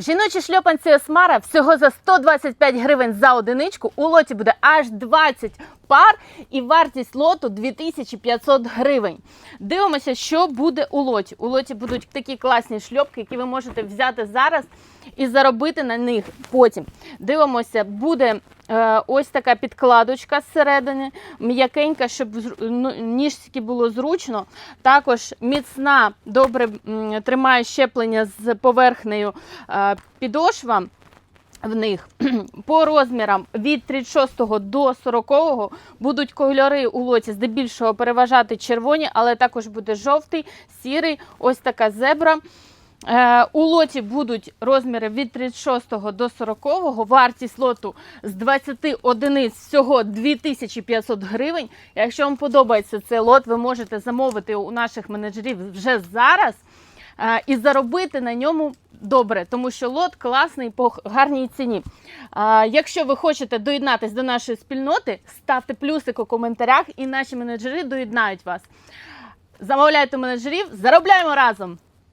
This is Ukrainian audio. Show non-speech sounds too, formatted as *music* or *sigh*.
Жіночі шльопанці Осмара всього за 125 гривень за одиничку. У лоті буде аж 20 пар і вартість лоту 2500 гривень. Дивимося, що буде у лоті. У лоті будуть такі класні шльопки, які ви можете взяти зараз і заробити на них потім. Дивимося, буде ось така підкладочка зсередини, м'якенька, щоб ну, ніжці було зручно. Також міцна, добре тримає щеплення з поверхнею е, підошва. В них *clears throat* по розмірам від 36 до 40 будуть кольори у лоті здебільшого переважати червоні, але також буде жовтий, сірий, ось така зебра. Е, У лоті будуть розміри від 36 до 40, вартість лоту з 20 одиниць всього 2500 гривень. Якщо вам подобається цей лот, ви можете замовити у наших менеджерів вже зараз е, і заробити на ньому добре, тому що лот класний по гарній ціні. Якщо ви хочете доєднатися до нашої спільноти, ставте плюсик у коментарях, і наші менеджери доєднають вас. Замовляйте менеджерів, заробляємо разом!